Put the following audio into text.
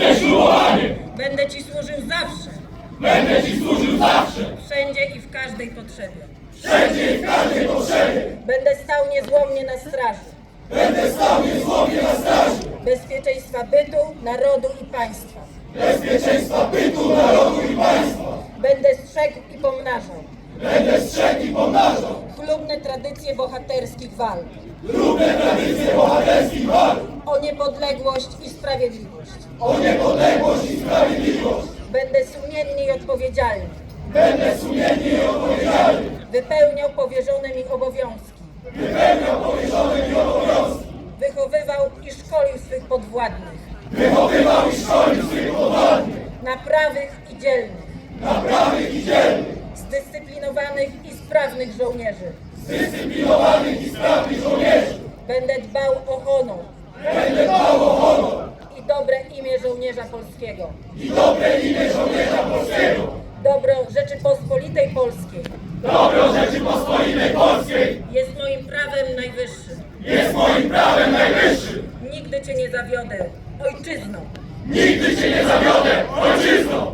Czyste ślubowanie! Będę Ci służył zawsze, Będę Ci służył zawsze! wszędzie i w każdej potrzebie. Wszędzie i w każdej potrzebie! Będę stał niezłomnie na straży Będę stał niezłomnie na straży bezpieczeństwa bytu, narodu i państwa. bezpieczeństwa bytu, narodu i państwa! Będę strzegł i pomnażał Będę strzegł i pomnażał chlubne tradycje bohaterskich walk trudne tradycje bohaterskich niepodległość i sprawiedliwość. o niepodległość i sprawiedliwość. Będę sumiennie i odpowiedzialnie Będę sumiennie i odpowiedzialny, wypełniał powierzone mi obowiązki, wypełniał powierzone mi obowiązki, wychowywał i szkolił swych podwładnych. Wychowywał i szkolił swych podwładnych, na prawych i dzielnych, na prawych i dzielnych, zdyscyplinowanych i sprawnych żołnierzy. zdyscyplinowanych i sprawnych żołnierzy. Będę dbał o honor Będę dbał o honor i dobre imię żołnierza polskiego, i dobre imię żołnierza polskiego, dobro Rzeczypospolitej Polskiej. dobro Rzeczypospolitej Polskiej Jest moim prawem najwyższym. jest moim prawem najwyższym. Nigdy Cię nie zawiodę, ojczyzno. Nigdy Cię nie zawiodę, ojczyzno!